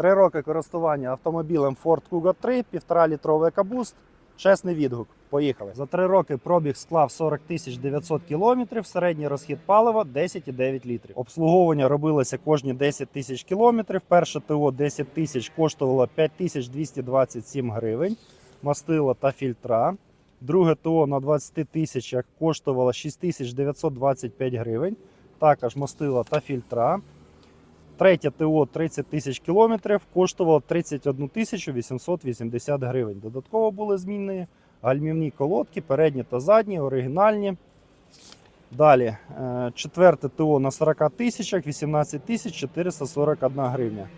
Три роки користування автомобілем Ford Kuga 3, 1,5 літровий EcoBoost. Чесний відгук. Поїхали. За три роки пробіг склав 40 тисяч 900 кілометрів, середній розхід палива 10,9 літрів. Обслуговування робилося кожні 10 тисяч кілометрів. Перше ТО 10 тисяч коштувало 5227 гривень, мастило та фільтра. Друге ТО на 20 тисячах коштувало 6925 гривень, також мастило та фільтра. Третє ТО 30 тисяч кілометрів коштувало 31 тисячу 880 гривень. Додатково були змінені гальмівні колодки, передні та задні, оригінальні. Далі, е, четверте ТО на 40 тисячах, 18 тисяч 441 гривня.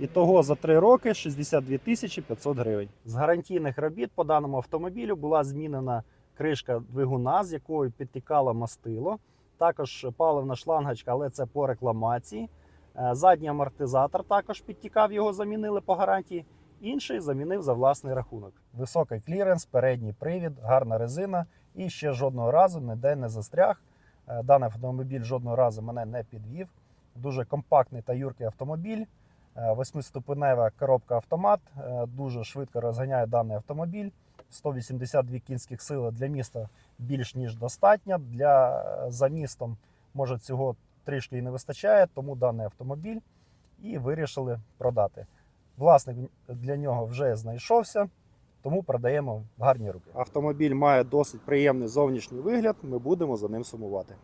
Ітого за 3 роки 62 тисячі 500 гривень. З гарантійних робіт по даному автомобілю була змінена кришка двигуна, з якою підтікало мастило. Також паливна шлангочка, але це по рекламації. Е, Задній амортизатор також підтікав, його замінили по гарантії. Інший замінив за власний рахунок. Високий кліренс, передній привід, гарна резина і ще жодного разу ніде не застряг. Е, Даний автомобіль жодного разу мене не підвів. Дуже компактний та юркий автомобіль. Е, Восьмиступенева коробка автомат. Дуже швидко розганяє даний автомобіль. 182 кінських сили для міста більш ніж достатньо. Для за містом може цього трішки і не вистачає, тому даний автомобіль і вирішили продати. Власник для нього вже знайшовся, тому продаємо в гарні руки. Автомобіль має досить приємний зовнішній вигляд. Ми будемо за ним сумувати.